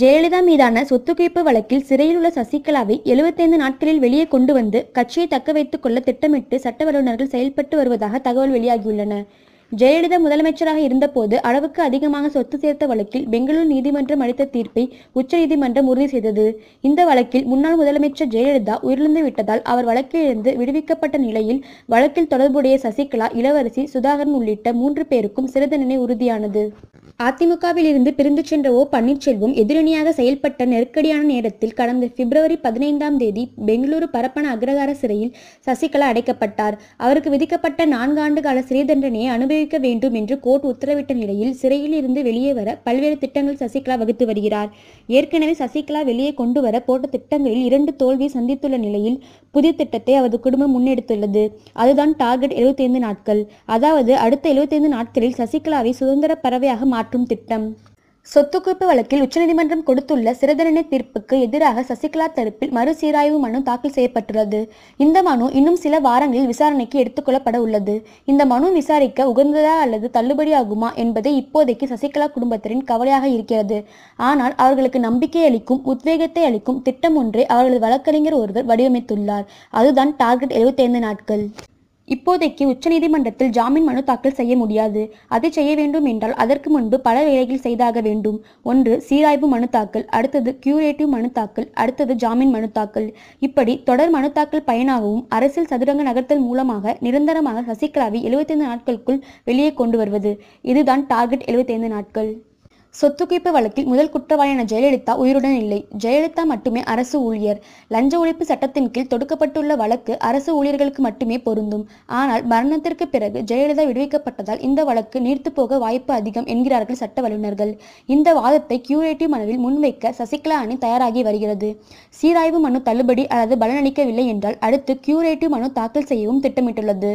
ஜெயலலிதா மீதான சொத்துக்குவிப்பு வழக்கில் சிறையில் உள்ள சசிகலாவை எழுபத்தைந்து நாட்களில் வெளியே கொண்டு வந்து கட்சியை தக்க வைத்துக் கொள்ள திட்டமிட்டு சட்ட வல்லுநர்கள் செயல்பட்டு வருவதாக தகவல் வெளியாகியுள்ளன. ஜெயலலிதா முதலமைச்சராக இருந்தபோது அளவுக்கு அதிகமாக சொத்து சேர்த்த வழக்கில் பெங்களூரு நீதிமன்றம் அளித்த தீர்ப்பை உச்சநீதிமன்றம் உறுதி செய்தது. இந்த வழக்கில் முன்னாள் முதலமைச்சர் ஜெயலலிதா உயிரிழந்து விட்டதால் அவர் வழக்கிலிருந்து விடுவிக்கப்பட்ட நிலையில் வழக்கில் தொடர்புடைய சசிகலா இளவரசி சுதாகரன் உள்ளிட்ட மூன்று பேருக்கும் சிறை தண்டனை உறுதியானது. அதிமுகவில் இருந்து பிரிந்து சென்ற ஓ. பன்னீர்செல்வம் எதிரணியாக செயல்பட்ட நெருக்கடியான நேரத்தில் கடந்த பிப்ரவரி பதினைந்தாம் தேதி பெங்களூரு பரப்பன அக்ரகார சிறையில் சசிகலா அடைக்கப்பட்டார். அவருக்கு விதிக்கப்பட்ட நான்கு ஆண்டு கால சிறை தண்டனையை அனுபவி அனுபவிக்க வேண்டும் என்று கோர்ட் உத்தரவிட்ட நிலையில் சிறையில் இருந்து வெளியே வர பல்வேறு திட்டங்கள் சசிகலா வகுத்து வருகிறார். ஏற்கனவே சசிகலா வெளியே கொண்டு வர போட்ட திட்டங்களில் இரண்டு தோல்வியை சந்தித்துள்ள நிலையில் புதிய திட்டத்தை அவரது குடும்பம் முன்னெடுத்துள்ளது. அதுதான் டார்கெட் 75 நாட்கள். அதாவது அடுத்த 75 நாட்களில் சசிகலாவை சுதந்திர பறவையாக மாற்றும் திட்டம். சொத்து குவிப்பு வழக்கில் உச்சநீதிமன்றம் கொடுத்துள்ள சிறைதண்டனை தீர்ப்புக்கு எதிராக சசிகலா தரப்பில் மறுசீராய்வு மனு தாக்கல் செய்யப்பட்டுள்ளது. இந்த மனு இன்னும் சில வாரங்களில் விசாரணைக்கு எடுத்துக்கொள்ளப்பட உள்ளது. இந்த மனு விசாரிக்க உகந்ததா அல்லது தள்ளுபடியாகுமா என்பதை இப்போதைக்கு சசிகலா குடும்பத்தினரின் கவலையாக இருக்கிறது. ஆனால் அவர்களுக்கு நம்பிக்கை அளிக்கும் உத்வேகத்தை அளிக்கும் திட்டம் ஒன்றை அவர்களது வழக்கறிஞர் ஒருவர் வடிவமைத்துள்ளார். அதுதான் டார்கெட் 75 நாட்கள். இப்போதைக்கு உச்சநீதிமன்றத்தில் ஜாமீன் மனு தாக்கல் செய்ய முடியாது. அதை செய்ய வேண்டும் என்றால் அதற்கு முன்பு பல வேலைகள் செய்தாக வேண்டும். ஒன்று சீராய்வு மனு தாக்கல். அடுத்தது கியூரேட்டிவ் மனு தாக்கல். அடுத்தது ஜாமீன் மனு தாக்கல். இப்படி தொடர் மனு தாக்கல் பயனாகவும் அரசியல் சதுரங்க நகர்த்தல் மூலமாக நிரந்தரமாக சசிகலாவை 75 நாட்களுக்குள் வெளியே கொண்டு வருவது. இதுதான் டார்கெட் 75 நாட்கள். சொத்து குவிப்பு வழக்கில் முதல் குற்றவாளியான ஜெயலலிதா உயிருடன் இல்லை. ஜெயலலிதா மட்டுமே அரசு ஊழியர். லஞ்ச ஒழிப்பு சட்டத்தின் கீழ் தொடுக்கப்பட்டுள்ள வழக்கு அரசு ஊழியர்களுக்கு மட்டுமே பொருந்தும். ஆனால் மரணத்திற்கு பிறகு ஜெயலலிதா விடுவிக்கப்பட்டதால் இந்த வழக்கு நீர்த்து போக வாய்ப்பு அதிகம் என்கிறார்கள் சட்ட வல்லுநர்கள். இந்த வாதத்தை கியூரேட்டிவ் மனுவில் முன்வைக்க சசிகலா அணி தயாராகி வருகிறது. சீராய்வு மனு தள்ளுபடி அல்லது பலனளிக்கவில்லை என்றால் அடுத்து கியூரேட்டிவ் மனு தாக்கல் செய்யவும் திட்டமிட்டுள்ளது.